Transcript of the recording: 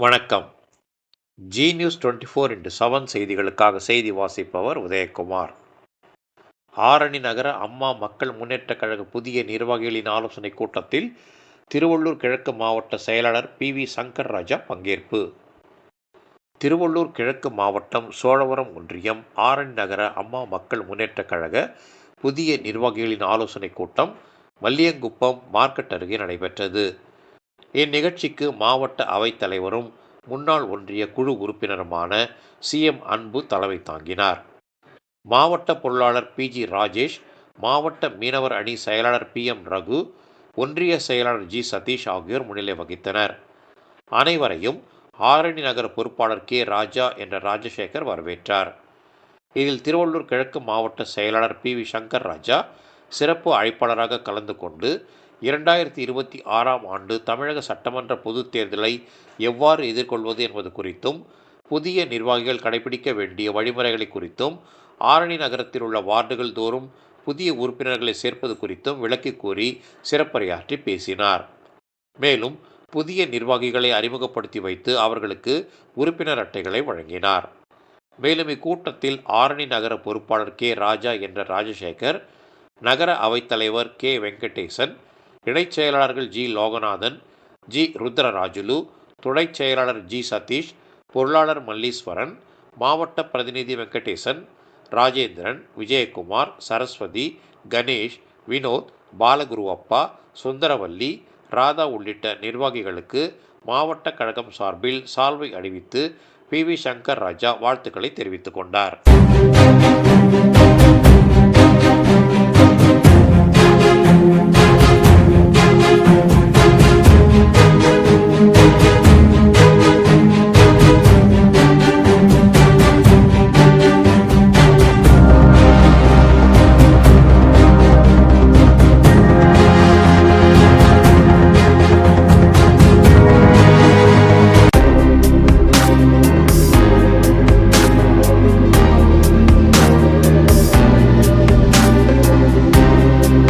வணக்கம். Zee News twenty four into seven செய்திகளுக்காக செய்தி வாசிப்பவர் உதயகுமார். ஆரணி நகர அம்மா மக்கள் முன்னேற்றக் கழக புதிய நிர்வாகிகளின் ஆலோசனை கூட்டத்தில் திருவள்ளூர் கிழக்கு மாவட்ட செயலாளர் பி வி சங்கர் ராஜா பங்கேற்பு. திருவள்ளூர் கிழக்கு மாவட்டம் சோழவரம் ஒன்றியம் ஆரணி நகர அம்மா மக்கள் முன்னேற்றக் கழக புதிய நிர்வாகிகளின் ஆலோசனை கூட்டம் மல்லியங்குப்பம் மார்க்கெட் அருகே நடைபெற்றது. இந்நிகழ்ச்சிக்கு மாவட்ட அவைத் தலைவரும் முன்னாள் ஒன்றிய குழு உறுப்பினருமான சி எம் அன்பு தலைமை தாங்கினார். மாவட்ட பொருளாளர் பி ஜி ராஜேஷ் மாவட்ட மீனவர் அணி செயலாளர் பி எம் ரகு ஒன்றிய செயலாளர் ஜி சதீஷ் ஆகியோர் முன்னிலை வகித்தனர். அனைவரையும் ஆரணி நகர பொறுப்பாளர் கே ராஜா என்ற ராஜசேகர் வரவேற்றார். இதில் திருவள்ளூர் கிழக்கு மாவட்ட செயலாளர் பி வி சங்கர் ராஜா சிறப்பு அழைப்பாளராக கலந்து கொண்டு இரண்டாயிரத்தி இருபத்தி ஆறாம் ஆண்டு தமிழக சட்டமன்ற பொதுத் தேர்தலை எவ்வாறு எதிர்கொள்வது என்பது குறித்தும் புதிய நிர்வாகிகள் கடைபிடிக்க வேண்டிய வழிமுறைகளை குறித்தும் ஆரணி நகரத்தில் உள்ள வார்டுகள் தோறும் புதிய உறுப்பினர்களை சேர்ப்பது குறித்தும் விளக்கி கூறி சிறப்புரையாற்றி பேசினார். மேலும் புதிய நிர்வாகிகளை அறிமுகப்படுத்தி வைத்து அவர்களுக்கு உறுப்பினர் அட்டைகளை வழங்கினார். மேலும் இக்கூட்டத்தில் ஆரணி நகர பொறுப்பாளர் கே. ராஜா என்ற ராஜசேகர் நகர அவைத்தலைவர் கே. வெங்கடேசன் இணைச் செயலாளர்கள் ஜி. லோகநாதன் ஜி. ருத்ரராஜுலு துணைச் செயலாளர் ஜி. சதீஷ் பொருளாளர் மல்லீஸ்வரன் மாவட்ட பிரதிநிதி வெங்கடேசன் ராஜேந்திரன் விஜயகுமார் சரஸ்வதி கணேஷ் வினோத் பாலகுருவப்பா சுந்தரவல்லி ராதா உள்ளிட்ட நிர்வாகிகளுக்கு மாவட்ட கழகம் சார்பில் சால்வை அணிவித்து பி. வி. சங்கர் ராஜா வாழ்த்துக்களை தெரிவித்துக் கொண்டார்.